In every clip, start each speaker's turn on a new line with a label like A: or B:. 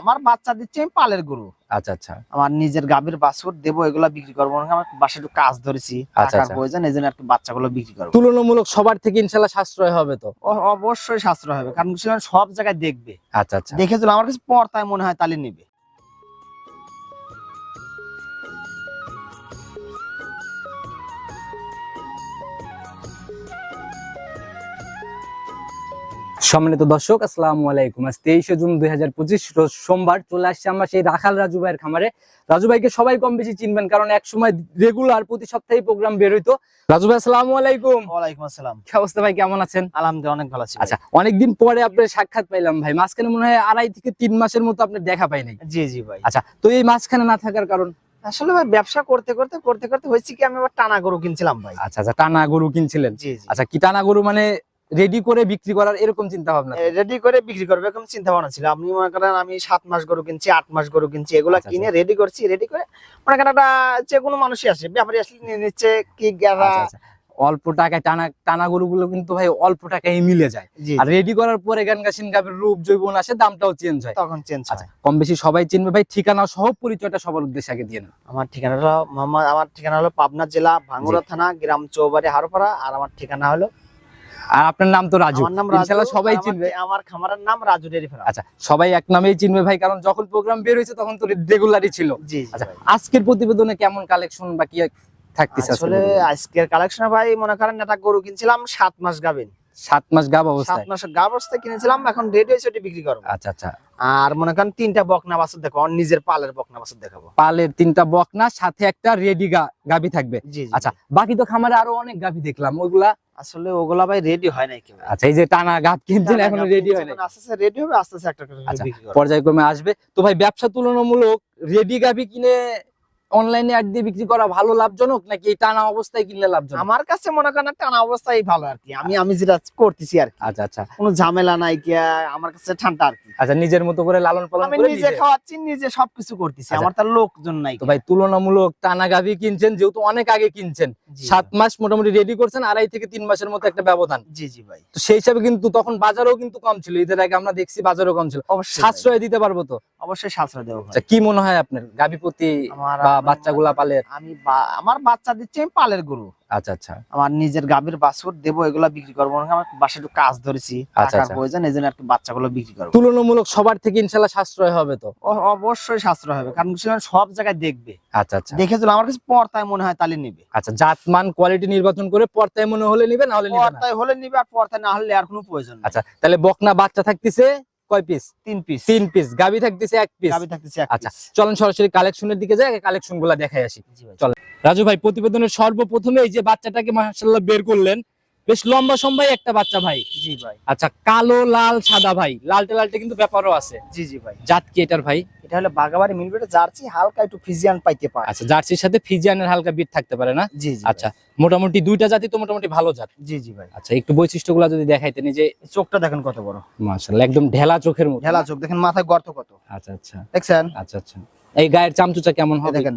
A: আমার বাচ্চা দিচ্ছে আমি পালের গরু।
B: আচ্ছা আচ্ছা।
A: আমার নিজের গাভীর বাছুর দেব এগুলা বিক্রি করব। না আমার বাসায় একটু কাজ ধরেছি
B: আচ্ছা,
A: টাকার
B: আচ্ছা।
A: প্রয়োজন এই জন্য আর কি বাচ্চাগুলো বিক্রি করব।
B: তুলনামূলক সবার থেকে ইনশাল্লাহ সাশ্রয় হবে তো?
A: অবশ্যই সাশ্রয় হবে কারণ সব জায়গায় দেখবে।
B: আচ্ছা আচ্ছা।
A: দেখে আমার কাছে পর্তায় মনে হয় তাহলে নিবে।
B: সম্মানিত দর্শক আসসালামু আলাইকুম। আজ তেইশে জুন দুই হাজার পঁচিশ রোজ সোমবার চলে আসছে আমরা সেই রাখাল রাজু ভাইয়ের খামারে। রাজু ভাইকে সবাই কম বেশি চিনবেন কারণ এক সময় রেগুলার প্রতি সপ্তাহে প্রোগ্রাম বের হইতো। রাজু ভাই আসসালামু আলাইকুম।
A: ওয়ালাইকুম আসসালাম।
B: কি অবস্থা ভাই কেমন আছেন?
A: আলহামদুলিল্লাহ অনেক ভালো আছি
B: আচ্ছা অনেকদিন পরে আপনার সাক্ষাৎ পাইলাম ভাই মাঝখানে মনে হয় আড়াই থেকে তিন মাসের মতো আপনার দেখা পাই নাই।
A: জি জি ভাই।
B: আচ্ছা তো এই মাঝখানে না থাকার কারণ?
A: আসলে ভাই ব্যবসা করতে করতে করতে করতে হয়েছে কি আমি আবার টানা গরু কিনছিলাম ভাই।
B: আচ্ছা আচ্ছা টানা গরু কিনছিলেন।
A: জি জি।
B: আচ্ছা কি টানা গরু মানে রেডি করে বিক্রি করার এরকম চিন্তা ভাবনা
A: রেডি করে বিক্রি করবে এরকম চিন্তা ভাবনা ছিল। আপনি মনে করেন আমি সাত মাস গরু কিনছি আট মাস গরু কিনছি এগুলা
B: আচ্ছা,
A: কিনে রেডি করছি রেডি করে মনে করেন একটা যে কোনো মানুষই আসে ব্যাপারী আসলে নিয়ে নিচ্ছে কি গেরা
B: আচ্ছা, আচ্ছা। অল্প টাকায় টানা টানা গরুগুলো কিন্তু ভাই অল্প টাকায় মিলে যায়। আর রেডি করার পরে গান গাছিন গাবের রূপ জৈবন আসে দামটাও চেঞ্জ হয়।
A: তখন চেঞ্জ
B: আচ্ছা কম বেশি সবাই চিনবে ভাই ঠিকানা সহ পরিচয়টা সবার উদ্দেশ্যে আগে দিয়ে
A: আমার ঠিকানা হলো মোহাম্মদ আমার ঠিকানা হলো পাবনা জেলা ভাঙ্গুরা থানা গ্রাম চৌবাড়ি হারপাড়া আর আমার ঠিকানা হলো
B: আর আপনার নাম তো রাজু। ইনশাআল্লাহ সবাই চিনবে।
A: আমার খামারের নাম রাজু ডেরি ফার্ম
B: আচ্ছা সবাই এক নামেই চিনবে ভাই কারণ যখন প্রোগ্রাম বের হয়েছে তখন তো রেগুলারই ছিল।
A: জি
B: আচ্ছা আজকের প্রতিবেদনে কেমন কালেকশন বা কি থাকতেছে
A: আসলে আজকের কালেকশন ভাই মনে করেন একটা গরু কিনছিলাম 7 মাস গাবেন
B: সাত মাস গাব
A: সাত মাস গাব অবস্থায় কিনেছিলাম এখন রেডি হয়েছে ওটি বিক্রি করব।
B: আচ্ছা আচ্ছা।
A: আর মনে করেন তিনটা বকনা বাছুর দেখো নিজের পালের বকনা বাছুর দেখাবো।
B: পালের তিনটা বকনা সাথে একটা রেডি গাবি থাকবে। আচ্ছা বাকি তো খামারে আরও অনেক গাবি দেখলাম ওইগুলা
A: আসলে ওগুলা ভাই রেডি হয় নাই কেউ।
B: আচ্ছা এই যে টানা গাব কিনছেন এখন রেডি হয় না
A: আস্তে আস্তে রেডি হবে আস্তে আস্তে একটা করে
B: আচ্ছা, পর্যায়ক্রমে আসবে। তো ভাই ব্যবসা তুলনামূলক রেডি গাবি কিনে অনলাইনে অ্যাড দিয়ে বিক্রি করা ভালো লাভজনক নাকি এই টানা অবস্থায় কিনলে লাভজনক?
A: আমার কাছে মনে করেন টানা অবস্থাই ভালো আর কি। আমি আমি যেটা করতেছি আর কি।
B: আচ্ছা আচ্ছা।
A: কোনো ঝামেলা নাই কি আমার কাছে ঠান্ডা আর কি।
B: আচ্ছা নিজের মতো করে লালন পালন
A: আমি
B: করে
A: নিজে
B: নিজে-
A: খাওয়াচ্ছি নিজে সবকিছু করতেছি।
B: আচ্ছা।
A: আমার তার লোকজন নাই
B: তো ভাই তুলনামূলক টানা গাভি কিনছেন যেহেতু অনেক আগে কিনছেন। সাত মাস মোটামুটি রেডি করছেন আড়াই থেকে তিন মাসের মতো একটা ব্যবধান।
A: জি জি ভাই।
B: তো সেই হিসাবে কিন্তু তখন বাজারও কিন্তু কম ছিল। ঈদের আগে আমরা দেখছি বাজারও কম ছিল।
A: অবশ্যই
B: সাশ্রয় দিতে পারব তো?
A: অবশ্যই সাশ্রয় দেবো
B: আচ্ছা কি মনে হয় আপনার গাভি প্রতি
A: আমার-
B: বাচ্চাগুলা পালের?
A: আমি আমার বাচ্চা দিচ্ছে আমি পালের গরু।
B: আচ্ছা আচ্ছা।
A: আমার নিজের গাভীর বাছুর দেবো এগুলা বিক্রি করব। আমার বাসায় একটু কাজ ধরেছি
B: আচ্ছা,
A: টাকার
B: আচ্ছা।
A: প্রয়োজন এই জন্য আর কি বাচ্চাগুলো বিক্রি করব।
B: তুলনামূলক সবার থেকে ইনশাল্লাহ সাশ্রয় হবে তো?
A: অবশ্যই সাশ্রয় হবে কারণ সব জায়গায় দেখবে।
B: আচ্ছা আচ্ছা।
A: দেখে আমার কাছে পড়তায় মনে হয় তাহলে নিবে।
B: আচ্ছা জাত মান কোয়ালিটি নির্বাচন করে পর্তায় মনে হলে নিবে না হলে
A: পড়তায় হলে নিবে আর পড়তায় না হলে আর কোনো প্রয়োজন
B: আচ্ছা তাহলে বকনা বাচ্চা থাকতেছে কয় পিস
A: তিন পিস
B: তিন পিস গাবি থাকতেছে এক পিস
A: গাবি থাকতেছে
B: আচ্ছা, চলেন সরাসরি কালেকশনের দিকে যাই কালেকশনগুলা দেখাই আসি। চলেন। রাজু ভাই প্রতিবেদনের সর্বপ্রথমে এই যে বাচ্চাটাকে মাশাআল্লাহ বের করলেন বেশ লম্বা সম্ভাই একটা বাচ্চা ভাই।
A: জি ভাই।
B: আচ্ছা কালো লাল সাদা ভাই লালটে লালটে কিন্তু ব্যাপারও আছে।
A: জি জি ভাই।
B: জাত কি এটার ভাই?
A: এটা হলো বাগাবাড়ি মিলবেটে জার্সি হালকা একটু ফিজিয়ান পাইতে পারে।
B: আচ্ছা জার্সির সাথে ফিজিয়ানের হালকা বিট থাকতে পারে না?
A: জি জি
B: আচ্ছা মোটামুটি দুইটা জাতি তো মোটামুটি ভালো জাত।
A: জি জি ভাই।
B: আচ্ছা একটু বৈশিষ্ট্যগুলো যদি দেখাইতেন যে
A: চোখটা দেখেন কত বড়।
B: মাশাআল্লাহ একদম ঢেলা চোখের মতো।
A: ঢেলা চোখ দেখেন মাথায় গর্ত কত।
B: আচ্ছা আচ্ছা।
A: দেখছেন?
B: আচ্ছা আচ্ছা। এই গায়ের চামচুচা কেমন হবে?
A: দেখেন।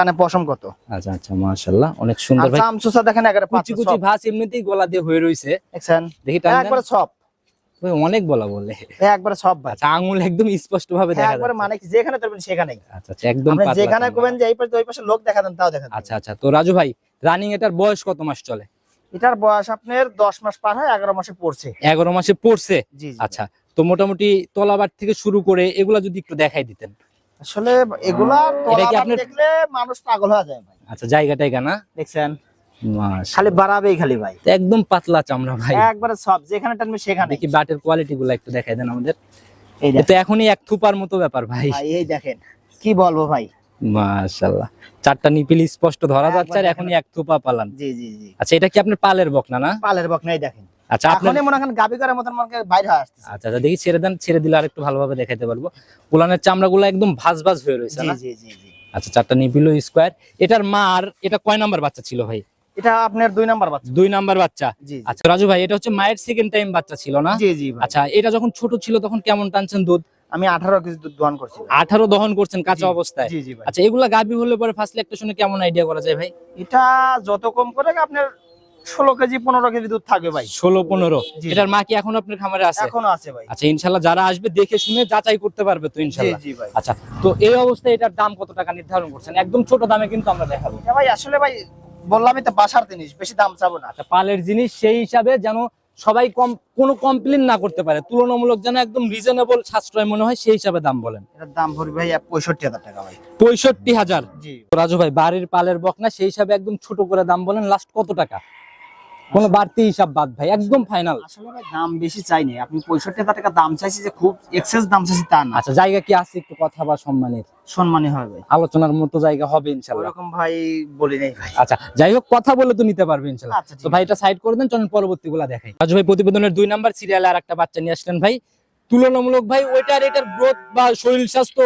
A: কানে পশম কত?
B: আচ্ছা আচ্ছা মাশাআল্লাহ অনেক সুন্দর ভাই।
A: চামচুসা দেখেন একেবারে
B: কুচি কুচি ভাস এমনিতেই গলা দিয়ে হয়ে রইছে।
A: দেখছেন?
B: দেখি।
A: একবারে সব।
B: ভাই, অনেক বলা বলে।
A: একবারে সব
B: আচ্ছা আঙুল একদম স্পষ্ট ভাবে দেখা
A: একবারে মানে কি যেখানে ধরবেন সেখানেই।
B: আচ্ছা আচ্ছা একদম পাতলা
A: যেখানে। করবেন যে এই পাশে ওই পাশে লোক দেখা দেন তাও দেখা
B: আচ্ছা আচ্ছা তো রাজু ভাই রানিং এটার বয়স কত মাস চলে?
A: এটার বয়স আপনার দশ মাস পার হয় এগারো মাসে পড়ছে।
B: এগারো মাসে পড়ছে?
A: জি জি।
B: আচ্ছা তো মোটামুটি তলাবার থেকে শুরু করে এগুলা যদি একটু দেখাই দিতেন।
A: আসলে এগুলা
B: কি
A: দেখলে মানুষ পাগল হয়ে যায় ভাই।
B: আচ্ছা জায়গাটাই গানা
A: দেখছেন? খালি বাড়াবেই খালি ভাই।
B: একদম পাতলা চামড়া ভাই।
A: একবারে সব যেখানে টানবে সেখানে।
B: দেখি বাটের কোয়ালিটি গুলো একটু দেখাই দেন আমাদের।
A: এই
B: তো এখনই এক থুপার মতো ব্যাপার ভাই।
A: ভাই এই দেখেন। কি বলব ভাই?
B: মাশাআল্লাহ। চারটা নিপিল স্পষ্ট ধরা যাচ্ছে আর এখনই এক থুপা পালান।
A: জি জি জি।
B: আচ্ছা এটা কি আপনার পালের বকনা না?
A: পালের বকনাই দেখেন।
B: আচ্ছা
A: এখনই মনে করেন গাবি করার মতন মনে বাইরে হয়ে আসতেছে।
B: আচ্ছা আচ্ছা দেখি ছেড়ে দেন ছেড়ে দিলে আর একটু ভালোভাবে দেখাইতে পারব। পুলানের চামড়াগুলো একদম ভাজ ভাজ হয়ে রয়েছে না?
A: জি জি জি।
B: আচ্ছা চারটা নিপিল স্কোয়ার। এটার মার এটা কয় নাম্বার বাচ্চা ছিল ভাই?
A: এটা আপনার দুই নাম্বার বাচ্চা।
B: দুই নাম্বার বাচ্চা। আচ্ছা রাজু ভাই এটা হচ্ছে মায়ের সেকেন্ড টাইম বাচ্চা ছিল না?
A: জি জি
B: আচ্ছা এটা যখন ছোট ছিল তখন কেমন টানছেন দুধ?
A: আমি আঠারো কেজি দুধ দোয়ান করছি। ভাই।
B: আঠারো দহন করছেন কাঁচা অবস্থায়।
A: জি জি
B: আচ্ছা এগুলা গাভী হলে পরে ফার্স্ট একটা শুনে কেমন আইডিয়া করা যায় ভাই?
A: এটা যত কম করে আপনার ষোলো কেজি পনেরো কেজি দুধ থাকবে ভাই।
B: ষোলো পনেরো? এটার মা কি এখন আপনার খামারে আছে?
A: এখনও আছে ভাই।
B: আচ্ছা ইনশাল্লাহ যারা আসবে দেখে শুনে যাচাই করতে পারবে তো ইনশাল্লাহ। আচ্ছা তো এই অবস্থায় এটার দাম কত টাকা নির্ধারণ করছেন? একদম ছোট দামে কিন্তু আমরা দেখাবো।
A: ভাই আসলে ভাই বললামই তো বাসার জিনিস বেশি দাম চাবো না।
B: আচ্ছা পালের জিনিস সেই হিসাবে যেন সবাই কম কোনো কমপ্লেন না করতে পারে তুলনামূলক যেন একদম রিজনেবল সাশ্রয় মনে হয় সেই হিসাবে দাম বলেন।
A: এটার দাম পড়বে ভাই পঁয়ষট্টি হাজার টাকা ভাই।
B: পঁয়ষট্টি হাজার?
A: জি।
B: রাজু ভাই বাড়ির পালের বকনা সেই হিসাবে একদম ছোট করে দাম বলেন লাস্ট কত টাকা? কোনো বাড়তি হিসাব বাদ ভাই একদম ফাইনাল
A: আসলে ভাই দাম বেশি চাইনি। আপনি পঁয়ষট্টি হাজার টাকা দাম চাইছি যে খুব এক্সেস দাম চাইছি তা না।
B: আচ্ছা জায়গা কি আছে একটু কথা বা সম্মানের?
A: সম্মানী হবে
B: আলোচনার মতো জায়গা হবে ইনশাল্লাহ
A: ওরকম ভাই বলি নাই ভাই।
B: আচ্ছা যাই হোক কথা বলে তো নিতে পারবে ইনশাল্লাহ
A: আচ্ছা
B: তো ভাই এটা সাইড করে দেন চলুন পরবর্তী দেখাই। রাজু ভাই প্রতিবেদনের দুই নাম্বার সিরিয়ালে আর একটা বাচ্চা নিয়ে আসলেন ভাই। তুলনামূলক ভাই ওইটার এটার গ্রোথ বা শরীর স্বাস্থ্য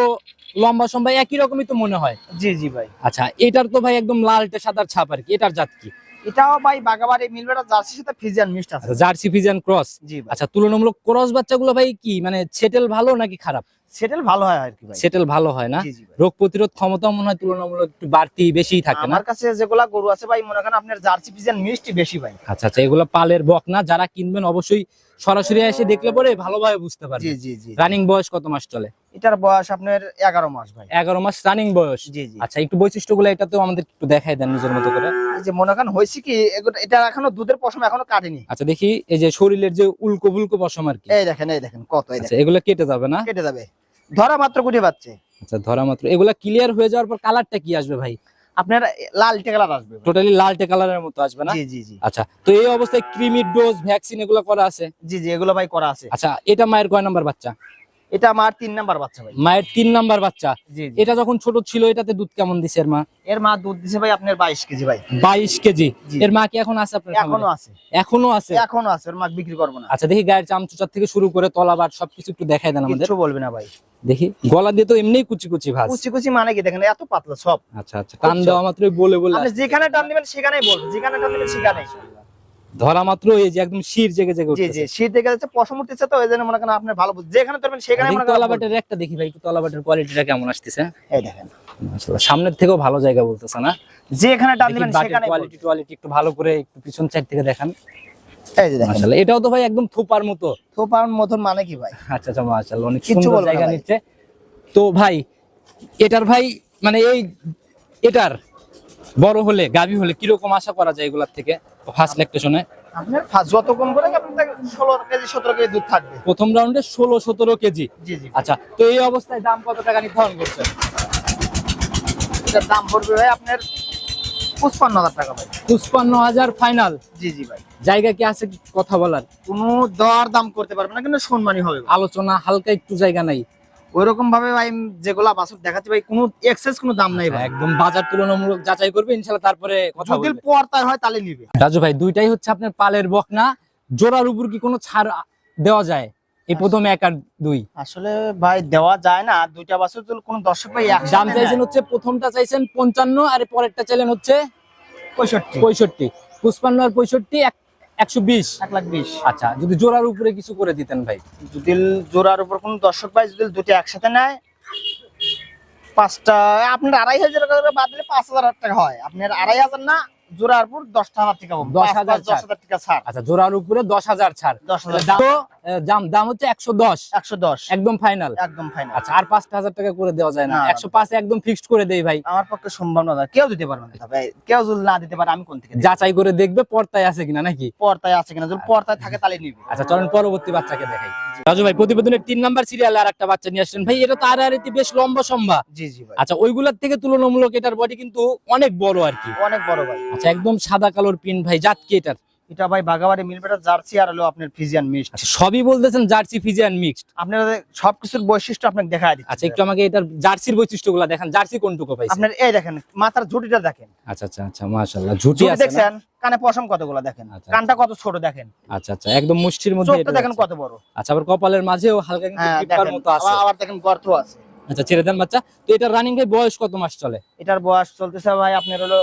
B: লম্বা সম্বা একই রকমই তো মনে হয়।
A: জি জি ভাই।
B: আচ্ছা এটার তো ভাই একদম লালটে সাদার ছাপ আর কি এটার জাত কি?
A: এটাও ভাই বাগাবাড়ি মিলবেটা জার্সির সাথে ফিজিয়ান মিক্সড আছে।
B: আচ্ছা জার্সি ফিজিয়ান ক্রস?
A: জি
B: আচ্ছা তুলনামূলক ক্রস বাচ্চাগুলো ভাই কি মানে সেটেল ভালো নাকি খারাপ?
A: সেটেল ভালো হয় আর কি ভাই।
B: সেটেল ভালো হয় না? রোগ প্রতিরোধ ক্ষমতা মনে হয় তুলনামূলক একটু বাড়তি বেশি থাকে না?
A: আমার কাছে যেগুলা গরু আছে ভাই মনে করেন আপনার জার্সি ফিজিয়ান মিষ্টি বেশি ভাই।
B: আচ্ছা আচ্ছা এগুলো পালের বক না যারা কিনবেন অবশ্যই সরাসরি এসে দেখলে পরে ভালোভাবে বুঝতে পারবে।
A: জি জি
B: রানিং বয়স কত মাস চলে?
A: এটার বয়স আপনার এগারো মাস ভাই।
B: এগারো মাস রানিং বয়স?
A: জি জি।
B: আচ্ছা একটু বৈশিষ্ট্যগুলো এটা তো আমাদের একটু দেখাই দেন নিজের মতো করে।
A: এই যে মনে করেন হয়েছে কি এটা এখনও দুধের পশম এখনও কাটেনি।
B: আচ্ছা দেখি এই যে শরীরের যে উল্কো বুলকো পশম আর কি।
A: এই দেখেন এই দেখেন কত এই
B: আচ্ছা
A: দেখেন।
B: এগুলো কেটে যাবে না?
A: কেটে যাবে। ধরা মাত্র কুটি পাচ্ছে
B: আচ্ছা ধরা মাত্র। এগুলা ক্লিয়ার হয়ে যাওয়ার পর কালারটা কি আসবে ভাই?
A: আপনার লাল টেকালার আসবে।
B: টোটালি লালটে কালারের মতো আসবে না?
A: জি জি জি।
B: আচ্ছা তো এই অবস্থায় ক্রিমির ডোজ ভ্যাকসিন এগুলো করা আছে?
A: জি জি এগুলো ভাই করা আছে।
B: আচ্ছা এটা মায়ের কয় নাম্বার বাচ্চা?
A: এটা আমার তিন নাম্বার বাচ্চা ভাই।
B: মায়ের তিন নাম্বার বাচ্চা? এটা যখন ছোট ছিল এটাতে দুধ কেমন দিছে এর মা?
A: এর মা দুধ দিছে ভাই আপনার বাইশ কেজি ভাই।
B: বাইশ কেজি? এর মা কি এখন আছে আপনার এখনও
A: আছে।
B: এখনও আছে?
A: এখনও আছে মা বিক্রি করব না।
B: আচ্ছা দেখি গায়ের চামচুচার থেকে শুরু করে তলাবার সবকিছু একটু দেখাই দেন আমাদের।
A: বলবে না ভাই।
B: দেখি? গলা দিয়ে তো এমনিই কুচি কুচি ভাজ।
A: কুচি কুচি মানে কি দেখেন এত পাতলা সব।
B: আচ্ছা আচ্ছা কান দেওয়া মাত্রই বলে বলে
A: আপনি যেখানে টান দিবেন সেখানেই বলবেন যেখানে টান দিবেন সেখানেই।
B: ধরা মাত্র এই যে একদম শির জেগে জেগে
A: জি জি শীত দেখে যাচ্ছে পশম উঠতেছে তো এই জন্য মনে করেন আপনি ভালো বুঝ- যেখানে ধরবেন সেখানে মনে করেন।
B: তলাবাটের একটা দেখি ভাই তলাবাটের কোয়ালিটিটা কেমন আসতেছে?
A: এই দেখেন।
B: মাশাআল্লাহ, সামনের থেকেও ভালো জায়গা বলতেছে না?
A: যেখানে টান দিবেন সেখানে
B: কোয়ালিটি কোয়ালিটি একটু ভালো করে একটু পিছন সাইড থেকে দেখান।
A: এই যে দেখেন।
B: এটাও তো ভাই একদম থোপার মতো।
A: থোপার মতন মানে কি ভাই?
B: আচ্ছা আচ্ছা মাশাআল্লাহ অনেক সুন্দর জায়গা নিচ্ছে। তো ভাই এটার ভাই মানে এই এটার বড় হলে গাভী হলে কীরকম আশা করা যায় এগুলার থেকে ফার্স্ট ল্যাকটেশনে
A: আপনার ফার্স্ট যত কম করে আপনার ষোলো কেজি সতেরো কেজি দুধ থাকবে?
B: প্রথম রাউন্ডে ষোলো সতেরো কেজি।
A: জি জি।
B: আচ্ছা তো এই অবস্থায় দাম কত টাকা নির্ধারণ করছেন?
A: এটার দাম পড়বে ভাই আপনার পঁচপান্ন হাজার টাকা ভাই।
B: পুষ্পান্ন হাজার ফাইনাল
A: জি জি ভাই।
B: জায়গা কি আছে কথা বলার?
A: কোনো দর দাম করতে পারবে না কিন্তু সম্মানই হবে
B: আলোচনা হালকা একটু জায়গা নাই।
A: ওইরকম ভাবে ভাই যেগুলা বাসক দেখাচ্ছি ভাই কোনো এক্সেস কোনো দাম নাই ভাই।
B: একদম বাজার তুলনামূলক যাচাই করবে ইনশাল্লাহ তারপরে কথা
A: যদি
B: বলবে।
A: পর্তায় হয় তাহলে নিবে।
B: রাজু ভাই দুইটাই হচ্ছে আপনার পালের বকনা। জোড়ার উপর কি কোনো ছাড় দেওয়া যায়? এই প্রথম এক আর দুই।
A: আসলে ভাই দেওয়া যায় না। দুইটা বাসক যদি কোনো দর্শক ভাই
B: দাম চাইছেন হচ্ছে প্রথমটা চাইছেন পঞ্চান্ন আর পরেরটা চাইলেন হচ্ছে
A: পঁয়ষট্টি।
B: পঁয়ষট্টি। পুষ্পান্ন আর পঁয়ষট্টি এক একশো বিশ।
A: এক লাখ বিশ।
B: আচ্ছা যদি জোড়ার উপরে কিছু করে দিতেন ভাই।
A: যদি জোড়ার উপর কোনো দর্শক ভাই যদি দুটো একসাথে নেয় পাঁচটা আপনার আড়াই হাজার বাদ দিলে পাঁচ হাজার টাকা হয়। আপনার আড়াই হাজার না জোড়ার উপর দশটা হাজার টাকা
B: দশ হাজার
A: দশ হাজার টাকা ছাড়।
B: আচ্ছা জোড়ার উপরে দশ হাজার ছাড়।
A: দশ
B: দাম দাম দাম হচ্ছে একশো দশ।
A: একশো দশ।
B: একদম ফাইনাল
A: একদম ফাইনাল
B: আচ্ছা আর পাঁচটা হাজার টাকা করে দেওয়া যায় না। একশো পাঁচ একদম ফিক্সড করে দেই ভাই।
A: আমার পক্ষে সম্ভব না কেউ দিতে পারবে না ভাই। কেউ যদি না দিতে পারে আমি কোন থেকে
B: যাচাই করে দেখবে পর্তায় আছে কিনা নাকি?
A: পর্দায় আছে কিনা। যদি পর্দায় থাকে তাহলে নিবে।
B: আচ্ছা চলেন পরবর্তী বাচ্চাকে দেখাই। রাজু ভাই প্রতিবেদনের তিন নাম্বার সিরিয়ালে আর একটা বাচ্চা নিয়ে আসছেন। ভাই এটা তো আর আর বেশ লম্বা সম্ভা
A: জি জি ভাই।
B: আচ্ছা ওইগুলার থেকে তুলনামূলক এটার বডি কিন্তু অনেক বড় আর কি।
A: অনেক বড় ভাই।
B: আচ্ছা একদম সাদা কালোর পিন ভাই জাত কি এটার?
A: এটা ভাই বাগাবাড়ি মিলবেটার জার্সি আর হলো আপনার ফিজিয়ান মিক্সড।
B: আচ্ছা সবই বলতেছেন জার্সি ফিজিয়ান মিক্সড?
A: আপনার সবকিছুর বৈশিষ্ট্য আপনাকে দেখা দিচ্ছি।
B: আচ্ছা একটু আমাকে এটার জার্সির বৈশিষ্ট্যগুলো দেখান। জার্সি কোনটুকু পাইছে
A: আপনার এই দেখেন মাথার ঝুটিটা দেখেন।
B: আচ্ছা আচ্ছা আচ্ছা মাশাআল্লাহ ঝুটি আছে না?
A: দেখছেন কানে পশম কতগুলো দেখেন?
B: আচ্ছা,
A: কানটা কত ছোট দেখেন?
B: আচ্ছা আচ্ছা একদম মুষ্টির মধ্যে এটা
A: দেখেন কত বড়।
B: আচ্ছা আবার কপালের মাঝেও হালকা কিন্তু
A: হ্যাঁ দেখেন
B: মতো আছে।
A: আবার- আবার দেখেন গর্ত আছে।
B: আচ্ছা ছেড়ে দেন বাচ্চা। তো এটা রানিং ভাই বয়স কত মাস চলে?
A: এটার বয়স চলতেছে ভাই আপনার হলো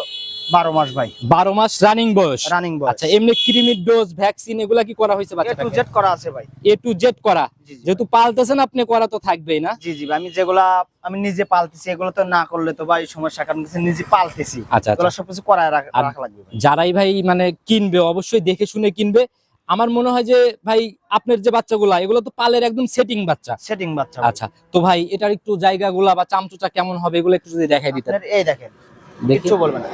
A: বারো মাস ভাই।
B: বারো মাস রানিং বয়স।
A: রানিং বয়স।
B: আচ্ছা এমনি ক্রিমির ডোজ ভ্যাকসিন এগুলা কি করা হয়েছে
A: এ টু জেড করা আছে ভাই।
B: এ টু জেড করা? যেহেতু পালতেছেন আপনি করা তো থাকবেই না?
A: জি জি আমি যেগুলা আমি নিজে পালতেছি এগুলো তো না করলে তো ভাই সমস্যা কারণ নিজে পালতেছি।
B: আচ্ছা আচ্ছা।
A: এগুলো সবকিছু করায় রাখা লাগবে
B: যারাই ভাই মানে কিনবে অবশ্যই দেখে শুনে কিনবে। আমার মনে হয় যে ভাই আপনার যে বাচ্চাগুলা এগুলো তো পালের একদম সেটিং বাচ্চা।
A: সেটিং বাচ্চা
B: আচ্ছা তো ভাই এটার একটু জায়গাগুলা বা চামচুটা কেমন হবে এগুলো একটু যদি দেখাই দিতেন।
A: এই দেখেন
B: দেখি।
A: বলবেন বলবে না।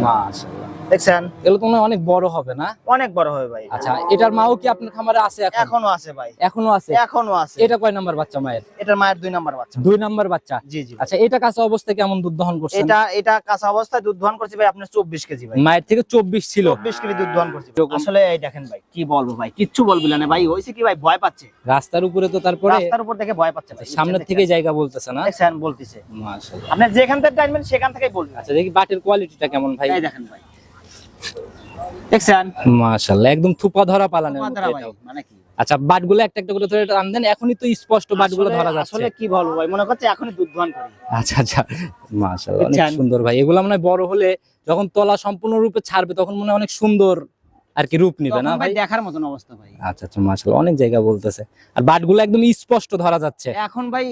B: মাশাআল্লাহ
A: দেখছেন?
B: এগুলো তো অনেক বড় হবে না?
A: অনেক বড় হবে ভাই।
B: আচ্ছা এটার মাও কি আপনার খামারে আছে এখন?
A: আছে ভাই।
B: এখনও আছে?
A: এখনও আছে।
B: এটা কয় নাম্বার বাচ্চা মায়ের?
A: এটার মায়ের দুই নাম্বার বাচ্চা।
B: দুই নাম্বার বাচ্চা?
A: জি জি।
B: আচ্ছা এটা কাঁচা অবস্থায় কেমন দুধ দহন করছেন?
A: এটা এটা কাঁচা অবস্থায় দুধ দহন করছি ভাই আপনার চব্বিশ কেজি ভাই।
B: মায়ের থেকে চব্বিশ ছিল।
A: চব্বিশ কেজি দুধ দহন করছি আসলে এই দেখেন ভাই কি বলব ভাই কিচ্ছু বলবি না ভাই হয়েছে কি ভাই ভয় পাচ্ছে।
B: রাস্তার উপরে তো তারপরে
A: রাস্তার উপর দেখে ভয় পাচ্ছে ভাই
B: সামনের থেকে জায়গা বলতেছে না?
A: দেখছেন বলতেছে।
B: মাশাআল্লাহ।
A: আপনি যেখান থেকে টাইমবেন সেখান থেকেই বলবেন।
B: আচ্ছা দেখি বাটের কোয়ালিটিটা কেমন ভাই?
A: এই দেখেন ভাই। দেখছেন?
B: মাশাআল্লাহ একদম থুপা ধরা।
A: মানে কি?
B: আচ্ছা বাটগুলো একটা একটা করে ধরে টান দেন এখনই তো স্পষ্ট বাটগুলো ধরা যাচ্ছে।
A: আসলে কি বলব ভাই মনে করছে এখনই দুধ দহন করি।
B: আচ্ছা আচ্ছা মাশাআল্লাহ অনেক সুন্দর ভাই এগুলো মনে বড় হলে যখন তলা সম্পূর্ণরূপে ছাড়বে তখন মনে অনেক সুন্দর আর কি রূপ নিবে না ভাই
A: ভাই? দেখার মতন অবস্থা ভাই।
B: আচ্ছা আচ্ছা মাশাআল্লাহ অনেক জায়গা বলতেছে। আর বাটগুলো একদম স্পষ্ট ধরা যাচ্ছে।
A: এখন ভাই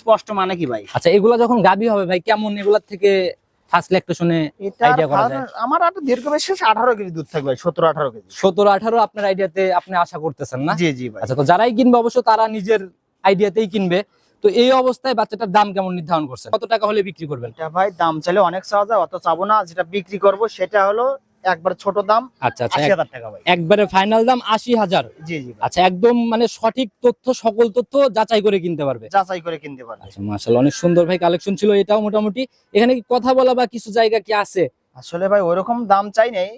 A: স্পষ্ট মানে কি ভাই?
B: আচ্ছা এগুলা যখন গাবি হবে ভাই কেমন এগুলার থেকে ফার্স্ট ল্যাকটেশনে
A: এটা
B: করা যায়।
A: আমার একটা দীর্ঘ বেশ আঠারো কেজি দুধ থাকবে সতেরো আঠারো কেজি।
B: সতেরো আঠারো আপনার আইডিয়াতে আপনি আশা করতেছেন না?
A: জি জি ভাই।
B: আচ্ছা তো যারাই কিনবে অবশ্য তারা নিজের আইডিয়াতেই কিনবে। তো এই অবস্থায় বাচ্চাটার দাম কেমন নির্ধারণ করছেন? কত টাকা হলে বিক্রি করবেন?
A: এটা ভাই দাম চাইলে অনেক চাওয়া যায় অত চাবো না। যেটা বিক্রি করব সেটা হলো একবার ছোট দাম
B: আচ্ছা আচ্ছা
A: টাকা ভাই।
B: একবারে ফাইনাল দাম আশি হাজার।
A: জি জি
B: আচ্ছা একদম মানে সঠিক তথ্য সকল তথ্য যাচাই করে কিনতে পারবে।
A: যাচাই করে কিনতে পারবে।
B: আচ্ছা মাশাআল্লাহ অনেক সুন্দর ভাই কালেকশন ছিল এটাও মোটামুটি। এখানে কথা বলা বা কিছু জায়গা কি আছে?
A: আসলে ভাই ওরকম দাম চাই নেই।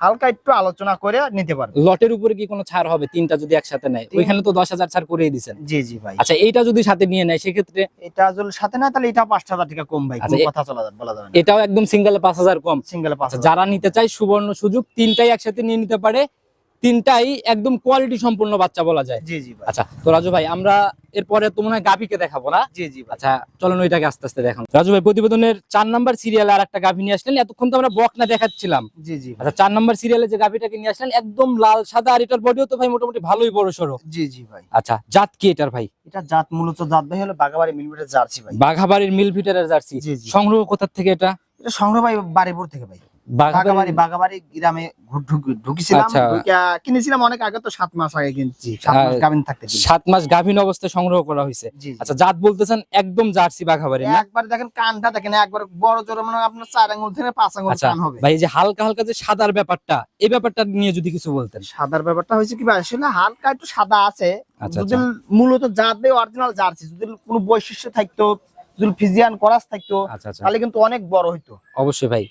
A: হালকা একটু আলোচনা করে নিতে পারবে।
B: লটের উপরে কি কোনো ছাড় হবে? তিনটা যদি একসাথে নেয়। ওইখানে তো দশ হাজার ছাড় করেই দিচ্ছেন
A: জি জি ভাই।
B: আচ্ছা এইটা যদি সাথে নিয়ে নেয় সেক্ষেত্রে
A: এটা যদি সাথে না তাহলে এটা পাঁচ হাজার টাকা কম ভাই।
B: আচ্ছা,
A: কথা চলা যাবে বলা যাবে
B: এটাও একদম সিঙ্গেলে পাঁচ হাজার কম।
A: সিঙ্গেল পাঁচ
B: আচ্ছা। যারা নিতে চায় সুবর্ণ সুযোগ তিনটাই একসাথে নিয়ে নিতে পারে। তিনটাই একদম কোয়ালিটি সম্পূর্ণ বাচ্চা বলা যায়।
A: জি জি
B: আচ্ছা তো রাজু ভাই আমরা এরপরে তো মনে হয় গাভিকে দেখাবো না?
A: জি জি
B: আচ্ছা চলুন ওইটাকে আস্তে আস্তে দেখান রাজু ভাই প্রতিবেদনের চার নাম্বার সিরিয়ালে আর একটা গাভি নিয়ে আসলেন। এতক্ষণ তো আমরা বক না দেখাচ্ছিলাম।
A: জি জি
B: আচ্ছা চার নাম্বার সিরিয়ালে যে গাভিটাকে নিয়ে আসলেন একদম লাল সাদা আর এটার বডিও তো ভাই মোটামুটি ভালোই বড় সরো
A: জি জি ভাই।
B: আচ্ছা জাত কি এটার ভাই?
A: এটা জাত মূলত জাত ভাই হলো বাগাবাড়ি মিলমিটের জার্সি ভাই।
B: বাঘাবাড়ির মিল ফিটারের জার্সি সংগ্রহ কোথা থেকে এটা?
A: এটা সংগ্রহ ভাই বাড়িপুর থেকে ভাই। বাগাবাড়ি বাগাবাড়ি গ্রামে ঢুকেছিলাম
B: আচ্ছা।
A: কিনেছিলাম অনেক আগে তো সাত মাস আগে কিনছি। সাত মাস গাভিন থাকতে
B: সাত মাস গাভীন অবস্থায় সংগ্রহ করা হয়েছে। আচ্ছা জাত বলতেছেন একদম জার্সি বাঘাবাড়ি
A: একবার দেখেন কানটা দেখেন একবার বড় জোর মানে আপনার চার আঙ্গুল থেকে পাঁচ আঙ্গুল
B: আচ্ছা
A: কান হবে।
B: ভাই যে হালকা হালকা যে সাদার ব্যাপারটা এই ব্যাপারটা নিয়ে যদি কিছু বলতেন।
A: সাদার ব্যাপারটা হয়েছে কি ভাই আসলে হালকা একটু সাদা আছে। যদি মূলত জাত দিয়ে অরিজিনাল জার্সি যদি কোনো বৈশিষ্ট্য থাকতো যদি ফিজিয়ান করাস থাকতো তাহলে কিন্তু অনেক বড় হইতো।
B: অবশ্যই ভাই।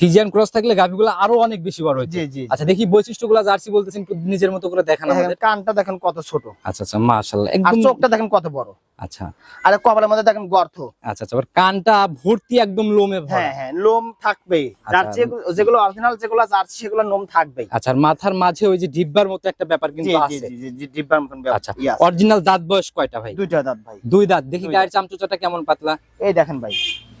B: ফিজিয়ান ক্রস থাকলে গাভিগুলো আরও অনেক বেশি বড়
A: জি
B: আচ্ছা দেখি বৈশিষ্ট্যগুলো জার্সি বলতেছেন নিজের মতো করে দেখান আমাদের।
A: কানটা দেখেন কত ছোট।
B: আচ্ছা আচ্ছা মাশাআল্লাহ একদম
A: চোখটা দেখেন কত বড়।
B: আচ্ছা।
A: আর কপালের মধ্যে দেখেন গর্ত।
B: আচ্ছা আচ্ছা আবার কানটা ভর্তি একদম লোমে ভরা।
A: হ্যাঁ হ্যাঁ লোম থাকবে
B: আচ্ছা।
A: জার্সি যেগুলো অরিজিনাল যেগুলো জার্সি সেগুলো লোম থাকবে
B: আচ্ছা আর মাথার মাঝে ওই যে ডিব্বার মতো একটা ব্যাপার কিন্তু আছে।
A: জি জি, জি ডিব্বার মতন ব্যাপার।
B: আচ্ছা অরিজিনাল দাঁত বয়স কয়টা ভাই?
A: দুইটা দাঁত ভাই।
B: দুই দাঁত দেখি গায়ের চামচুচাটা কেমন পাতলা?
A: এই দেখেন ভাই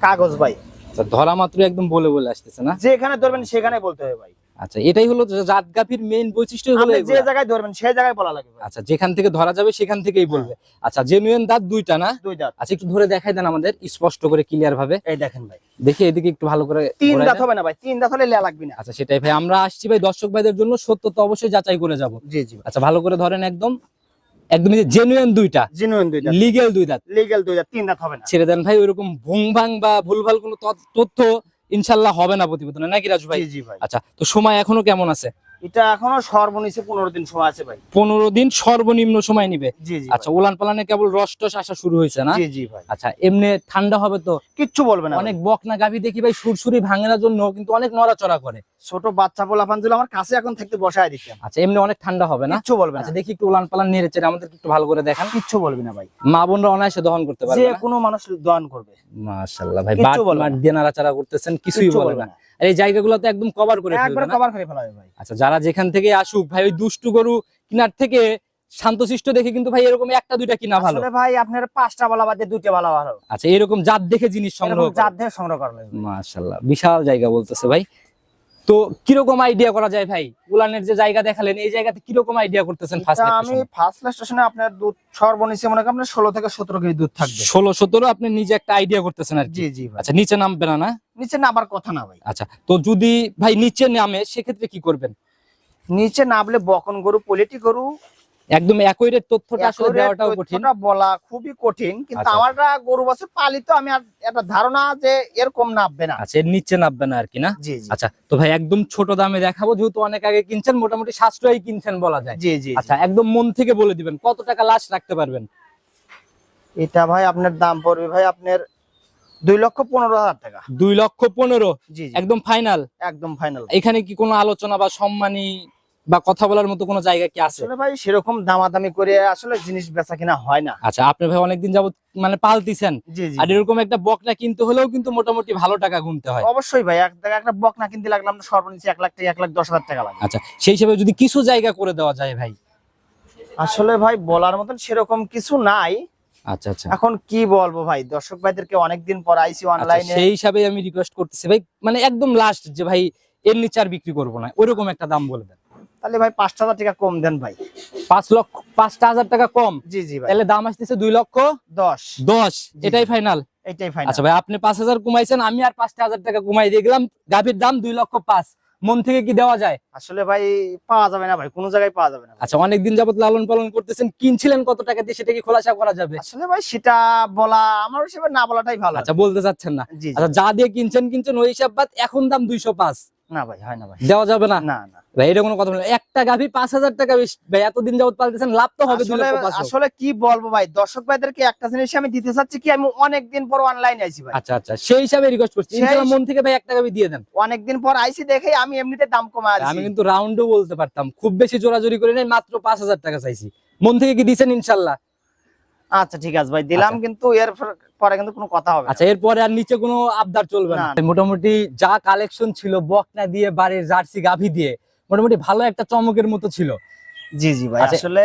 A: কাগজ ভাই।
B: আচ্ছা, ধরা মাত্র একদম বলে বলে আসতেছে না?
A: যেখানে ধরবেন সেখানে বলতে হবে ভাই।
B: আচ্ছা এটাই হলো জাত গাভীর মেইন বৈশিষ্ট্য হলো
A: যে জায়গায় ধরবেন সেই জায়গায় বলা লাগবে
B: আচ্ছা যেখান থেকে ধরা যাবে সেখান থেকেই বলবে। আচ্ছা জেনুইন দাঁত দুইটা না?
A: দুই দাঁত।
B: আচ্ছা একটু ধরে দেখাই দেন আমাদের স্পষ্ট করে ক্লিয়ার ভাবে।
A: এই দেখেন ভাই।
B: দেখি এদিকে একটু ভালো করে
A: তিন দাঁত হবে না ভাই তিন দাঁত হলে লেয়া লাগবে না।
B: আচ্ছা সেটাই ভাই আমরা আসছি ভাই দর্শক ভাইদের জন্য সত্য তো অবশ্যই যাচাই করে যাব।
A: জি জি
B: আচ্ছা ভালো করে ধরেন একদম। একদম জেনুইন দুইটা।
A: জেনুইন দুইটা।
B: লিগেল দুই দাঁত
A: লিগ্যাল দুই দাঁত তিন দাঁত হবে না।
B: ছেড়ে দেন ভাই ওইরকম ভুং ভাং বা ভুলভাল কোনো তথ্য- ইনশাল্লাহ হবে না প্রতিবেদনে। নাকি রাজু ভাই?
A: জি জি ভাই।
B: আচ্ছা তো সময় এখনও কেমন আছে?
A: এটা এখনও সর্বনিচে পনেরো দিন সময় আছে ভাই।
B: পনেরো দিন সর্বনিম্ন সময় নিবে? আচ্ছা উলান পালানে কেবল রস টস আসা শুরু হয়েছে না?
A: জি জি ভাই।
B: আচ্ছা এমনি ঠান্ডা হবে তো?
A: কিচ্ছু বলবে না
B: অনেক বকনা গাভী দেখি ভাই সুরসুরি ভাঙানোর জন্য কিন্তু অনেক নড়াচড়া করে।
A: ছোট বাচ্চা যদি আমার কাছে এখন থাকতে বসায় দিতাম
B: আচ্ছা এমনি অনেক ঠান্ডা হবে না?
A: কিচ্ছু বলবে না
B: আচ্ছা দেখি একটু উলান পালান নেড়ে চেড়ে আমাদের একটু ভালো করে দেখান।
A: কিচ্ছু বলবি না ভাই।
B: মা বোনরা অনায়াসে দহন করতে
A: যে
B: পারবে না?
A: কোনো মানুষ দহন করবে।
B: মাশাআল্লাহ ভাই বাট মাট দিয়ে নাড়াচাড়া করতেছেন কিছুই
A: কিচ্ছু
B: বলে না। আর এই জায়গাগুলো তো একদম কভার করে
A: একবার কভার করে ফেলা ভাই।
B: আচ্ছা যারা যেখান থেকে আসুক ভাই ওই দুষ্টু গরু কিনার থেকে শান্তশিষ্ট দেখে কিন্তু ভাই এরকম একটা দুইটা কিনা ভালো।
A: ভাই আপনার পাঁচটা বলা বাদে দুইটা বালা ভালো।
B: আচ্ছা এরকম জাত দেখে জিনিস সংগ্রহ
A: জাত দেখে সংগ্রহ করলে
B: মাশাল্লাহ বিশাল জায়গা বলতেছে ভাই। তো কীরকম আইডিয়া করা যায় ভাই? উলানের যে জায়গা দেখালেন এই জায়গাতে কীরকম আইডিয়া করতেছেন ফার্স্ট
A: আমি ফার্স্ট স্টেশনে আপনার দুধ সর্বনিচে মনে করেন আপনার ষোলো থেকে সতেরো কেজি দুধ থাকবে।
B: ষোলো সতেরো আপনি নিজে একটা আইডিয়া করতেছেন আর কি।
A: জি জি
B: আচ্ছা নিচে নামবে না না?
A: নিচে নামার কথা না ভাই।
B: আচ্ছা তো যদি ভাই নিচে নামে সেক্ষেত্রে কি করবেন?
A: নিচে নামলে বকন গরু পোলেটি গরু
B: একদম একই রেট তথ্যটা আসলে দেওয়াটাও কঠিন।
A: বলা খুবই কঠিন কিন্তু
B: আচ্ছা।
A: আমার গরু বছর পালিত আমি আর একটা ধারণা যে এরকম নামবে না।
B: আচ্ছা এর নিচে নামবে না আর কি না?
A: জি জি।
B: আচ্ছা তো ভাই একদম ছোট দামে দেখাবো যেহেতু অনেক আগে কিনছেন মোটামুটি সাশ্রয়ী কিনছেন বলা যায়।
A: জি জি
B: আচ্ছা একদম মন থেকে বলে দিবেন কত টাকা লাশ রাখতে পারবেন?
A: এটা ভাই আপনার দাম পড়বে ভাই আপনার দুই লক্ষ পনেরো হাজার টাকা।
B: দুই লক্ষ পনেরো? একদম ফাইনাল?
A: একদম ফাইনাল।
B: এখানে কি কোনো আলোচনা বা সম্মানী বা কথা বলার মতো কোনো জায়গা কি আছে?
A: ভাই সেরকম দামাদামি করে আসলে জিনিস বেচা কিনা হয় না।
B: আচ্ছা আপনি ভাই অনেকদিন যাবত মানে পালতিছেন। আর এরকম একটা বকনা কিনতে হলেও কিন্তু মোটামুটি ভালো টাকা গুনতে হয়।
A: অবশ্যই ভাই একটা বক না কিনতে লাগলে আপনার সর্বনিচে এক লাখ থেকে এক লাখ দশ হাজার টাকা লাগে।
B: আচ্ছা সেই হিসেবে যদি কিছু জায়গা করে দেওয়া যায় ভাই?
A: আসলে ভাই বলার মতন সেরকম কিছু নাই।
B: আচ্ছা আচ্ছা।
A: এখন কি বলব ভাই দর্শক ভাইদেরকে অনেকদিন পর আইসি
B: আচ্ছা,
A: অনলাইনে
B: সেই হিসাবে আমি রিকোয়েস্ট করতেছি ভাই মানে একদম লাস্ট যে ভাই এর নিচে আর বিক্রি করব না ওইরকম একটা দাম বলে দেন।
A: তাহলে ভাই পাঁচটা হাজার টাকা কম দেন ভাই।
B: পাঁচ লক্ষ পাঁচটা হাজার টাকা কম?
A: জি জি ভাই।
B: তাহলে দাম আসতেছে দুই লক্ষ
A: দশ।
B: দশ। এটাই ফাইনাল
A: এইটাই ফাইনাল
B: আচ্ছা ভাই আপনি পাঁচ হাজার কমাইছেন আমি আর পাঁচটা হাজার টাকা কমাই দিয়ে গেলাম। গাভীর দাম দুই লক্ষ পাঁচ। মন থেকে কি দেওয়া যায়?
A: আসলে ভাই পাওয়া যাবে না ভাই কোনো জায়গায় পাওয়া যাবে না।
B: আচ্ছা অনেকদিন যাবত লালন পালন করতেছেন কিনছিলেন কত টাকা দিয়ে সেটা কি খোলাসা করা যাবে?
A: আসলে ভাই সেটা বলা আমার হিসেবে না বলাটাই ভালো।
B: আচ্ছা বলতে চাচ্ছেন না। আচ্ছা যা দিয়ে কিনছেন কিনছেন ওই হিসাব বাদ এখন দাম দুইশো পাঁচ।
A: না ভাই হয় না ভাই।
B: দেওয়া যাবে না?
A: না না।
B: ভাই এটা কোনো কথা বলেন একটা গাভী পাঁচ হাজার টাকা ভাই এতদিন যাবত পালতেছেন লাভ তো হবে
A: আসলে
B: লক্ষ পাঁচ হোক।
A: আসলে কি বলব ভাই দর্শক ভাইদেরকে একটা জিনিস আমি দিতে চাচ্ছি কি আমি অনেকদিন পর অনলাইনে আইছি ভাই।
B: আচ্ছা আচ্ছা সেই হিসাবে রিকোয়েস্ট করছি। ইনশাআল্লাহ মন থেকে ভাই একটা গাভী দিয়ে দেন।
A: অনেকদিন পর আইছি দেখে আমি এমনিতে দাম কমা
B: আমি কিন্তু রাউন্ডও বলতে পারতাম। খুব বেশি জোরাজোরি করে নাই মাত্র পাঁচ হাজার টাকা চাইছি। মন থেকে কি দিচ্ছেন ইনশাল্লাহ?
A: আচ্ছা ঠিক আছে ভাই দিলাম
B: আচ্ছা।
A: কিন্তু এর পর- কিন্তু কোনো কথা হবে।
B: আচ্ছা এরপরে আর নিচে কোনো আবদার চলবে না
A: না।
B: মোটামুটি যা কালেকশন ছিল বকনা দিয়ে বাড়ির জার্সি গাভি দিয়ে মোটামুটি ভালো একটা চমকের মতো ছিল
A: জি জি ভাই
B: আচ্ছা।
A: আসলে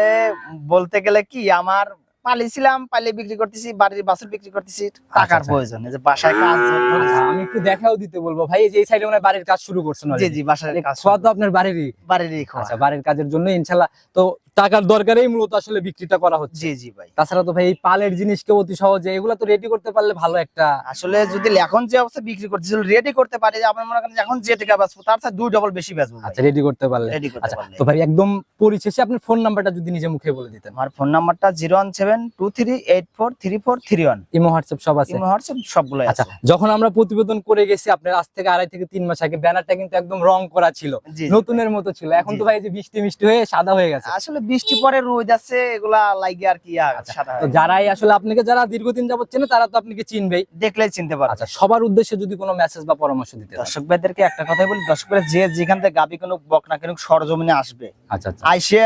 A: বলতে গেলে কি আমার পালিছিলাম পালে বিক্রি করতেছি বাড়ির বাছুর বিক্রি করতেছি টাকার
B: আচ্ছা।
A: প্রয়োজন এই যে বাসায় কাজ
B: আচ্ছা, আমি একটু দেখাও দিতে বলব। ভাই এই যে এই সাইডে মনে বাড়ির কাজ শুরু করছেন
A: জি জি বাসায় কাজ
B: খাওয়া তো আপনার বাড়িরই।
A: বাড়িরই খাওয়া।
B: আচ্ছা বাড়ির কাজের জন্য ইনশাল্লাহ। তো টাকার দরকারেই মূলত আসলে বিক্রিটা করা হচ্ছে।
A: জি জি ভাই।
B: তাছাড়া তো ভাই এই পালের জিনিসকে অতি সহজে এগুলা তো রেডি করতে পারলে ভালো একটা
A: আসলে যদি এখন যে অবস্থা বিক্রি করতেছিল রেডি করতে পারে যে আপনার মনে করেন এখন যে টাকা বেচবো তার সাথে দুই ডবল বেশি বেচবো
B: আচ্ছা রেডি করতে পারলে। আচ্ছা তো ভাই একদম পরিশেষে আপনার ফোন নাম্বারটা যদি নিজে মুখে বলে দিতেন।
A: আমার ফোন নাম্বারটা zero one seven two three eight four three four three one
B: imo WhatsApp সব আছে।
A: হোয়াটসঅ্যাপ সবগুলো
B: আচ্ছা যখন আমরা প্রতিবেদন করে গেছি আপনার আজ থেকে আড়াই থেকে তিন মাস আগে ব্যানারটা কিন্তু একদম রং করা ছিল। নতুনের মতো ছিল। এখন তো ভাই যে বৃষ্টি মিষ্টি হয়ে সাদা হয়ে গেছে।
A: আসলে বৃষ্টি পরে রোদ আছে এগুলা লাগে আর কি
B: আচ্ছা,
A: সাদা
B: যারাই আসলে আপনাকে যারা দীর্ঘদিন যাবত চেনে তারা তো আপনাকে চিনবেই।
A: দেখলেই চিনতে পারবে।
B: আচ্ছা সবার উদ্দেশ্যে যদি কোনো মেসেজ বা পরামর্শ দিতে।
A: দর্শক ভাইদেরকে একটা কথাই বলি দর্শক ভাই যে যেখান থেকে গাবি কোনো বক না কেন সরজমিনে আসবে।
B: আচ্ছা আচ্ছা।
A: আইসে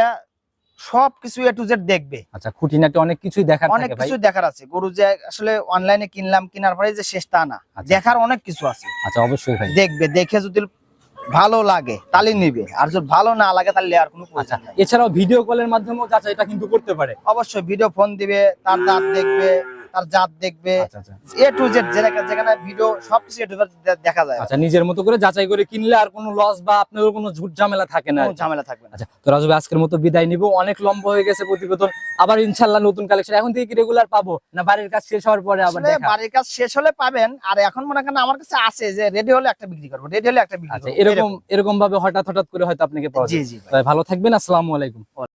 A: সব কিছু এ টু জেড দেখবে।
B: আচ্ছা খুঁটিনাটি অনেক কিছুই দেখার
A: অনেক কিছু দেখার আছে। গরু যে আসলে অনলাইনে কিনলাম কেনার পরে যে শেষ তা না।
B: আচ্ছা।
A: দেখার অনেক কিছু আছে।
B: আচ্ছা অবশ্যই ভাই।
A: দেখবে দেখে যদি ভালো লাগে তাহলে নিবে। আর যদি ভালো না লাগে তাহলে আর কোনো
B: আচ্ছা
A: প্রয়োজন নাই।
B: এছাড়াও ভিডিও কলের মাধ্যমেও যাচাই এটা কিন্তু করতে পারে।
A: অবশ্যই ভিডিও ফোন দিবে তার দাঁত দেখবে। তার জাত দেখবে
B: আচ্ছা আচ্ছা।
A: এ টু জেড যেখানে যেখানে ভিডিও সবকিছু এ টু জেড দেখা যায়।
B: আচ্ছা নিজের মতো করে যাচাই করে কিনলে আর কোনো লস বা আপনার কোনো ঝুট ঝামেলা থাকে না।
A: ঝামেলা থাকবে
B: আচ্ছা তো রাজু ভাই, আজকের মতো বিদায় নিব। অনেক লম্বা হয়ে গেছে প্রতিবেদন। আবার ইনশাল্লাহ নতুন কালেকশন এখন থেকে কি রেগুলার পাবো? না বাড়ির কাজ শেষ হওয়ার পরে আবার দেখা?
A: বাড়ির কাজ শেষ হলে পাবেন। আর এখন মনে করেন আমার কাছে আছে যে রেডি হলে একটা বিক্রি করব রেডি হলে একটা বিক্রি
B: আচ্ছা এরকম এরকম ভাবে হঠাৎ হঠাৎ করে হয়তো আপনাকে পাওয়া যায়। ভালো থাকবেন। আসসালামু আলাইকুম।